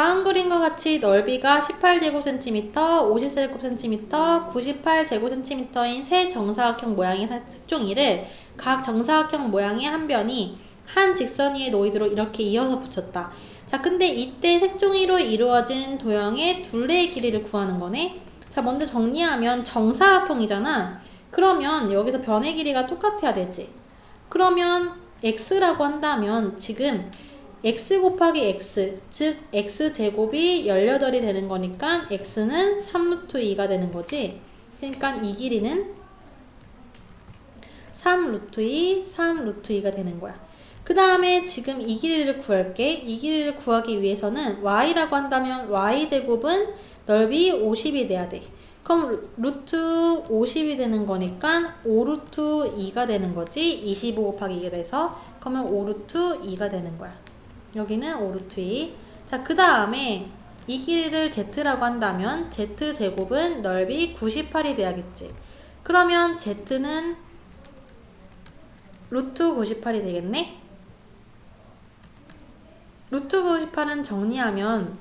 다음 그림과 같이 넓이가 18제곱cm, 50제곱cm, 98제곱cm인 세 정사각형 모양의 색종이를 각 정사각형 모양의 한 변이 한 직선 위에 놓이도록 이렇게 이어서 붙였다. 자, 근데 이때 색종이로 이루어진 도형의 둘레의 길이를 구하는 거네. 자, 먼저 정리하면 정사각형이잖아. 그러면 여기서 변의 길이가 똑같아야 되지. 그러면 x라고 한다면 지금 x 곱하기 x, 즉 x제곱이 18이 되는 거니까 x는 3루트 2가 되는 거지. 그러니까 이 길이는 3루트 2, 3루트 2가 되는 거야. 그 다음에 지금 이 길이를 구할게. 이 길이를 구하기 위해서는 y라고 한다면 y제곱은 넓이 50이 돼야 돼. 그럼 루트 50이 되는 거니까 5루트 2가 되는 거지. 25 곱하기 2가 돼서 그러면 5루트 2가 되는 거야. 여기는 5루트 2. 자, 그 다음에 이 길이를 z라고 한다면 z제곱은 넓이 98이 돼야겠지. 그러면 z는 루트 98이 되겠네? 루트 98은 정리하면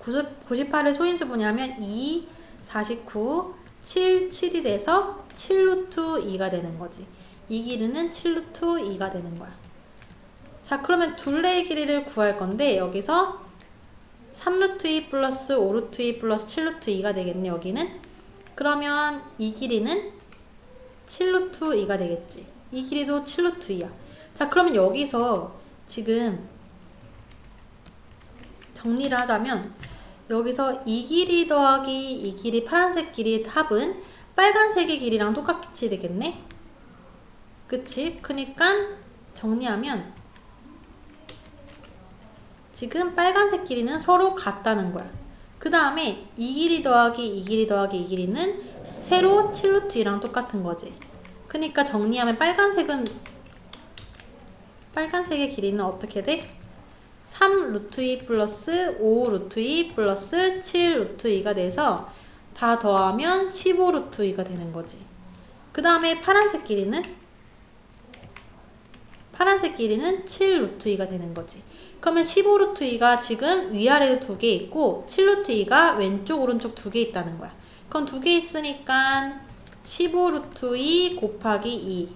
98을 소인수 분해하면 2, 49, 7, 7이 돼서 7루트 2가 되는 거지. 이 길이는 7루트 2가 되는 거야. 자, 그러면 둘레의 길이를 구할 건데 여기서 3루트 2 플러스 5루트 2 플러스 7루트 2가 되겠네, 여기는. 그러면 이 길이는 7루트 2가 되겠지. 이 길이도 7루트 2야. 자, 그러면 여기서 지금 정리를 하자면 여기서 이 길이 더하기 이 길이 파란색 길이 합은 빨간색의 길이랑 똑같이 되겠네? 그치? 그니까 정리하면 지금 빨간색 길이는 서로 같다는 거야. 그 다음에 이 길이 더하기 이 길이 더하기 이 길이는 세로 7루트 2랑 똑같은 거지. 그니까 정리하면 빨간색은 빨간색의 길이는 어떻게 돼? 3 루트 2 플러스 5 루트 2 플러스 7 루트 2가 돼서 다 더하면 15 루트 2가 되는 거지. 그 다음에 파란색 길이는 파란색 길이는 7 루트 2가 되는 거지. 그러면 15 루트 2가 지금 위아래로 두 개 있고 7 루트 2가 왼쪽 오른쪽 두 개 있다는 거야. 그럼 두 개 있으니까 15 루트 2 곱하기 2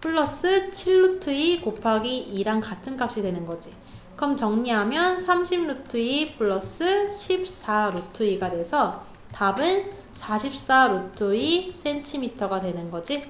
플러스 7 루트 2 곱하기 2랑 같은 값이 되는 거지. 그럼 정리하면 30 루트 2 플러스 14 루트 2가 돼서 답은 44 루트 2 cm가 되는 거지.